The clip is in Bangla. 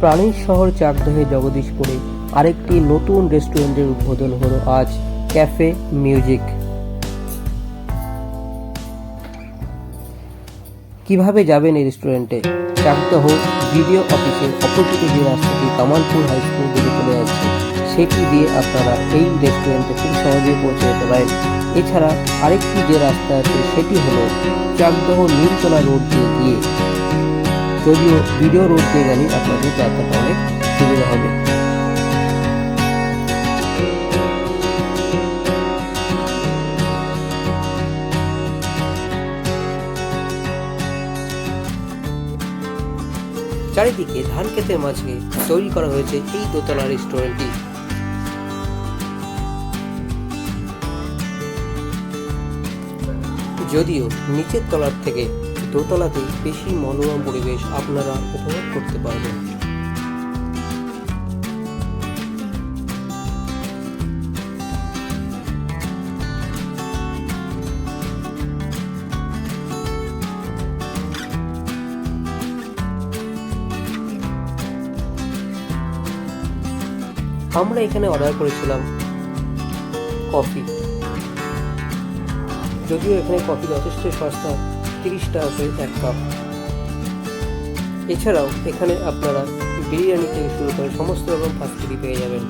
প্রাণীর শহর চাকদহে জগদীশপুরে আরেকটি নতুন রেস্টুরেন্টের উদ্বোধন হলো আজ, ক্যাফে মিউজিক। কীভাবে যাবেন এই রেস্টুরেন্টে? চাকদহ ভিডিও অফিসের অপোজিটে যে রাস্তাটি কামালপুর হাই স্কুল দিকে চলে যাচ্ছে সেটি দিয়ে আপনারা এই রেস্টুরেন্টে খুব সহজেই পৌঁছে যেতে পারেন। এছাড়া আরেকটি যে রাস্তা আছে, সেটি হলো চাকদহ নীলতলা রোড দিয়ে গিয়ে যদিও ভিডিও রোড দিয়ে গেলে আপনাদের যাত্রাটা অনেক সুবিধা হবে। চারিদিকে ধান ক্ষেতের মাঝে তৈরি করা হয়েছে এই দোতলা রেস্টুরেন্টটি যদিও নিচের তলার থেকে দোতলাতে বেশি মনোরম পরিবেশ আপনারা উপভোগ করতে পারবেন। আমরা এখানে অর্ডার করেছিলাম কফি। যদিও এখানে কফি যথেষ্ট সস্তা তিরিশ টাকা করে এক কাপ। এছাড়াও এখানে আপনারা বিরিয়ানি থেকে শুরু করে সমস্ত রকম ফাস্টফুডই পেয়ে যাবেন।